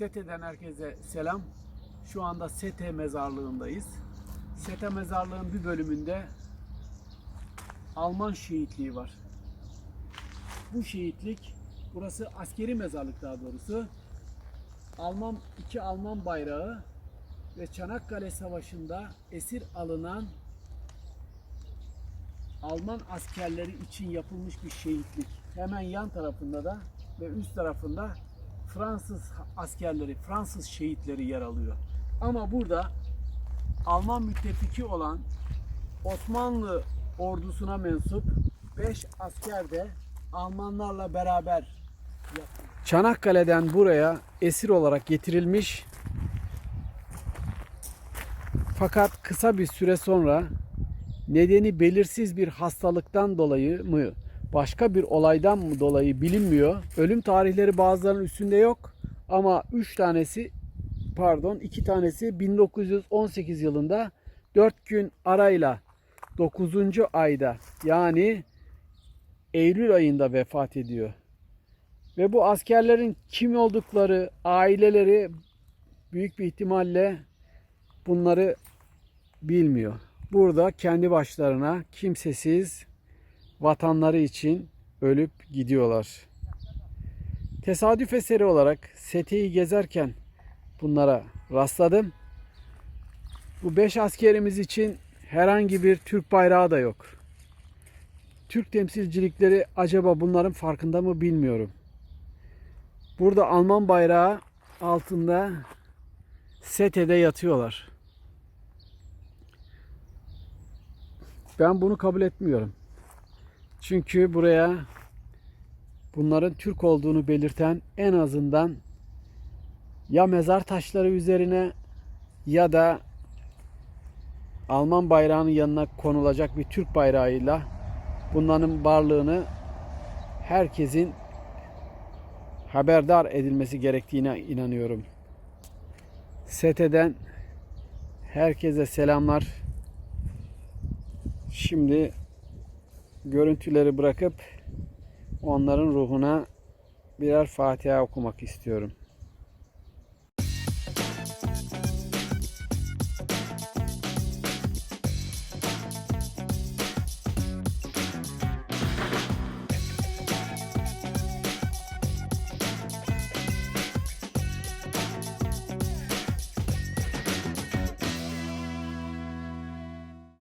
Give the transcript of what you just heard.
SETE'den herkese selam. Şu anda SETE mezarlığındayız. SETE mezarlığın bir bölümünde Alman şehitliği var. Bu şehitlik, burası askeri mezarlık daha doğrusu. Alman iki Alman bayrağı ve Çanakkale Savaşı'nda esir alınan Alman askerleri için yapılmış bir şehitlik. Hemen yan tarafında da ve üst tarafında Fransız askerleri, Fransız şehitleri yer alıyor. Ama burada Alman müttefiki olan Osmanlı ordusuna mensup 5 asker de Almanlarla beraber Çanakkale'den buraya esir olarak getirilmiş. Fakat kısa bir süre sonra nedeni belirsiz bir hastalıktan dolayı mı başka bir olaydan mı dolayı bilinmiyor. Ölüm tarihleri bazılarının üstünde yok ama 3 tanesi pardon 2 tanesi 1918 yılında 4 gün arayla 9. ayda yani Eylül ayında vefat ediyor. Ve bu askerlerin kim oldukları, aileleri büyük bir ihtimalle bunları bilmiyor. Burada kendi başlarına kimsesiz vatanları için ölüp gidiyorlar. Tesadüf eseri olarak Sete'yi gezerken bunlara rastladım. Bu beş askerimiz için herhangi bir Türk bayrağı da yok. Türk temsilcilikleri acaba bunların farkında mı bilmiyorum. Burada Alman bayrağı altında Sete'de yatıyorlar. Ben bunu kabul etmiyorum. Çünkü buraya bunların Türk olduğunu belirten en azından ya mezar taşları üzerine ya da Alman bayrağının yanına konulacak bir Türk bayrağıyla bunların varlığını herkesin haberdar edilmesi gerektiğine inanıyorum. SETE'den herkese selamlar. Şimdi görüntüleri bırakıp onların ruhuna birer Fatiha okumak istiyorum.